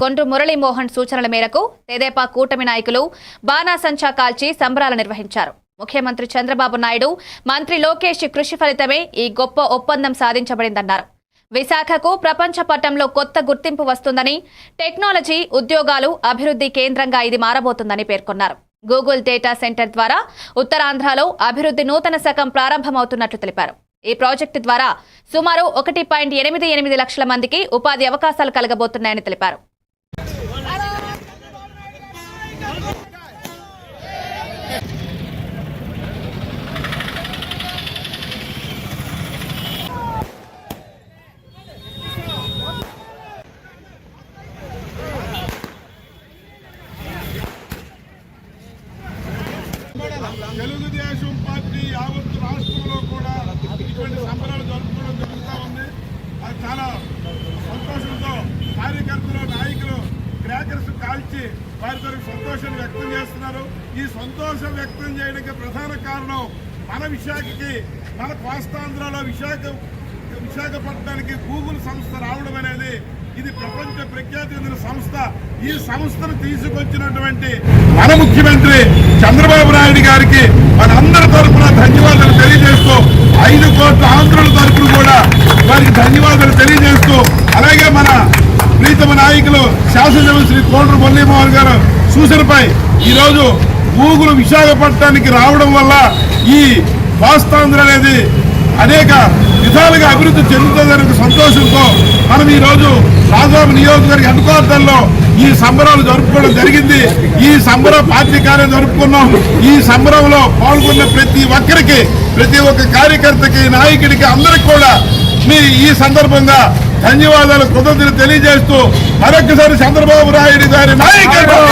కొండ్రు మురళీమోహన్ సూచనల మేరకు తెదేపా కూటమి నాయకులు బాణాసంచా కాల్చి సంబరాలు నిర్వహించారు. ముఖ్యమంత్రి చంద్రబాబు నాయుడు మంత్రి లోకేష్ కృషి ఫలితమే ఈ గొప్ప ఒప్పందం సాధించబడిందన్నారు. విశాఖకు ప్రపంచ పటంలో కొత్త గుర్తింపు వస్తుందని టెక్నాలజీ ఉద్యోగాలు అభివృద్ధి కేంద్రంగా ఇది మారబోతుందని పేర్కొన్నారు. గూగుల్ డేటా సెంటర్ ద్వారా ఉత్తరాంధ్రలో అభివృద్ధి నూతన శకం ప్రారంభమవుతున్నట్లు తెలిపారు. ఈ ప్రాజెక్టు ద్వారా సుమారు ఒకటి పాయింట్ ఎనిమిది ఎనిమిది లక్షల మందికి ఉపాధి అవకాశాలు కలగబోతున్నాయని తెలిపారు. తెలుగుదేశం కాల్చి వారి సంతోషం వ్యక్తం చేస్తున్నారు. ఈ సంతోషం వ్యక్తం చేయడానికి ప్రధాన కారణం మన విశాఖకి మన కోస్తాంధ్రలో విశాఖ విశాఖపట్నానికి గూగుల్ సంస్థ రావడం అనేది ఇది ప్రపంచ ప్రఖ్యాతి చెందిన సంస్థ. ఈ సంస్థను తీసుకొచ్చినటువంటి మన ముఖ్యమంత్రి చంద్రబాబు నాయుడు గారికి మనందరి తరఫున ధన్యవాదాలు తెలియజేస్తూ ఐదు కోట్ల ఆంధ్రుల తరఫున కూడా వారికి ధన్యవాదాలు తెలియజేస్తూ అలాగే మన ప్రీతమ శాసనసభ్యులు శ్రీ కోటరు మురళీమోహన్ గారు సూచనపై ఈరోజు గూగుల్ విశాఖపట్నానికి రావడం వల్ల ఈ కోస్తాంధ్ర అనేది అనేక విధాలుగా అభివృద్ధి చెందుతుందనే సంతోషంతో మనం ఈ రోజు నియోజకవర్గ హెడ్ ఈ సంబరాలు జరుపుకోవడం జరిగింది. ఈ సంబరం పార్టీ కార్యం జరుపుకున్నాం. ఈ సంబరంలో పాల్గొన్న ప్రతి ఒక్కరికి ప్రతి ఒక్క కార్యకర్తకి నాయకుడికి అందరికి కూడా మీ ఈ సందర్భంగా ధన్యవాదాలు కృతజ్ఞతలు తెలియజేస్తూ మరొకసారి చంద్రబాబు నాయుడు గారి నాయకత్వం.